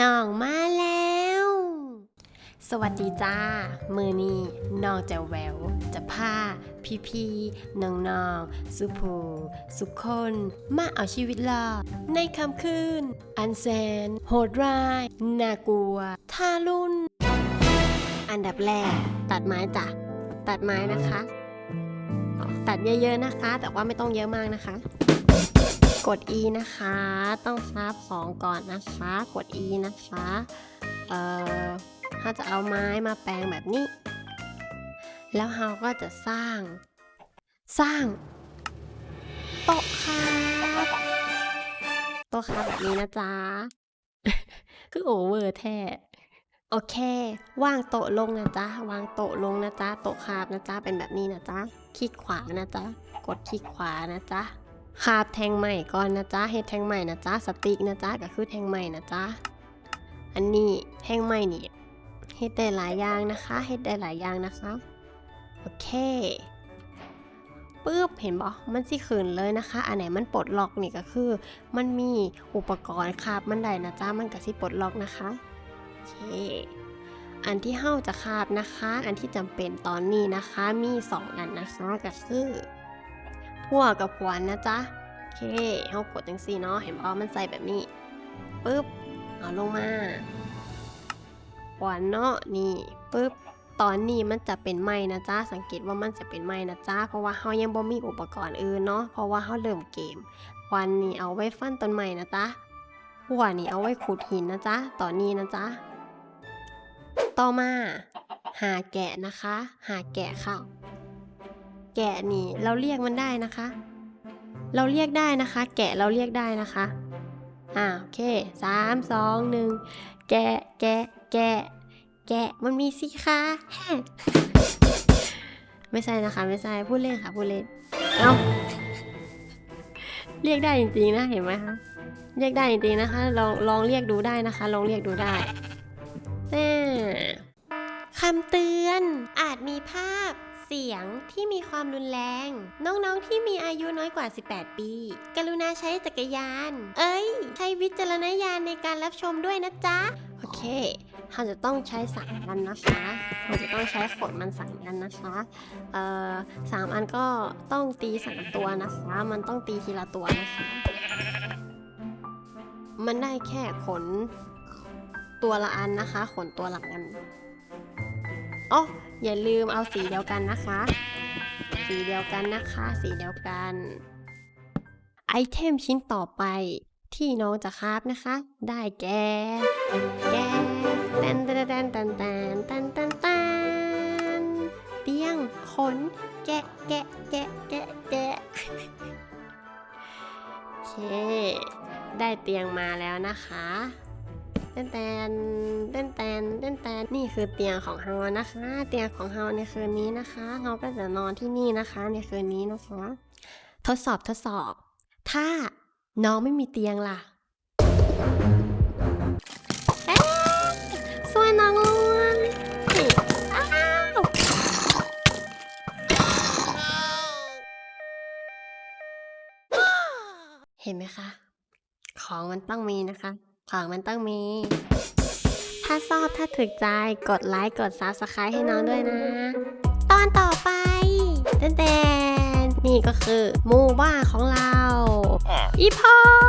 น้องมาแล้ว สวัสดีจ้า มือนี้น้องจะแวว จะพาพี่พี่น้องน้องสุภูสุคน มาเอาชีวิตรอดในคำคืน อันแซนโหดร้าย น่ากลัวทารุณอันดับแรก ตัดไม้จ้ะ ตัดไม้นะคะ ตัดเยอะๆนะคะ แต่ว่าไม่ต้องเยอะมากนะคะ กด E นะคะ ต้องคราฟของก่อนนะคะ กด E นะคะ เอ่อถ้าจะเอาไม้มาแปลงแบบนี้ แล้วเราก็จะสร้าง สร้างโต๊ะค่ะโต๊ะค่ะแบบนี้นะจ๊ะ คือโอเวอร์แท้โอเค วางโต๊ะลงนะจ๊ะ วางโต๊ะลงนะจ๊ะ โต๊ะคาบนะจ๊ะ เป็นแบบนี้นะจ๊ะ คลิกขวานะจ๊ะ กดคลิกขวานะจ๊ะ คาบแทงใหม่ก่อนนะจ๊ะเฮ็ดแทงใหม่นะจ๊ะสติ๊กนะจ๊ะก็คือแทงใหม่นะจ๊ะอันนี้แทงใหม่นี่เฮ็ดได้หลายอย่างนะคะเฮ็ดได้หลายอย่างนะคะโอเคปึ๊บเห็นบ่มันสิขึ้นเลยนะคะ อันไหนมันปลดล็อกนี่ก็คือ มันมีอุปกรณ์คาบมันได้นะจ๊ะมันก็สิปลดล็อกนะคะโอเคอันที่เฮาจะคาบนะคะ อันที่จำเป็นตอนนี้นะคะมีสองอันนะคะก็คือ หัวกับขวานนะจ๊ะโอเคเฮากดจังซี่เนาะเห็นบ่มันใส่แบบนี้ปึ๊บเอาลงมาขวานเนาะนี่ปึ๊บตอนนี้มันจะเป็นไม้นะจ๊ะสังเกตว่ามันจะเป็นไม้นะจ๊ะเพราะว่าเฮายังบ่มีอุปกรณ์อื่นเนาะเพราะว่าเฮาเริ่มเกมขวานนี่เอาไว้ฟันต้นไม้นะจ๊ะหัวนี่เอาไว้ขุดหินนะจ๊ะตอนนี้นะจ๊ะต่อมาหาแกะนะคะ หาแกะค่ะ แกะนี่เราเรียกมันได้นะคะ เราเรียกได้นะคะ แกะเราเรียกได้นะคะอ่าโอเคสามสองหนึ่งแกะแกะแกะแกะมันมีสิคะแฮะไม่ใช่นะคะ ไม่ใช่พูดเล่นค่ะพูดเล่นเอ้าเรียกได้จริงๆนะเห็นไหมคะเรียกได้จริงๆนะคะ ลองลองเรียกดูได้นะคะ ลองเรียกดูได้แน่คำเตือนอาจมีภาพ เสียงที่มีความรุนแรง น้องๆที่มีอายุน้อยกว่า 18 ปี กรุณาใช้จักรยาน เอ้ย ใช้วิจารณญาณในการรับชมด้วยนะจ๊ะ โอเคเราจะต้องใช้สามอันนะคะเราจะต้องใช้ขนมันสามอันนะคะ เอ่อสามอันก็ต้องตีสามตัวนะคะ มันต้องตีทีละตัวนะคะ มันได้แค่ขนตัวละอันนะคะ ขนตัวละอัน อ๋ออย่าลืมเอาสีเดียวกันนะคะ สีเดียวกันนะคะ สีเดียวกัน ไอเทมชิ้นต่อไปที่น้องจะคราฟนะคะ ได้แก่แกะแตนแตนแตนแตนแตนแตนแตนแตนเตียงขนแกะแกะแกะแกะแกะโอเค ได้เตียงมาแล้วนะคะ แตนแตนแตนแตนแตนแตนนี่คือเตียงของเฮานะคะ เตียงของเฮาในคืนนี้นะคะเฮาก็จะนอนที่นี่นะคะ ในคืนนี้นะคะ ทดสอบทดสอบ ถ้าน้องไม่มีเตียงล่ะสวยนางลวนนี่อ้าวเห็นไหมคะ ของมันต้องมีนะคะ ของมันต้องมี ถ้าชอบถ้าถึกใจกดไลค์กด Subscribe ให้น้องด้วยนะ ตอนต่อไปเต้นๆนี่ก็คือหมู่บ้านของเรา อีพอ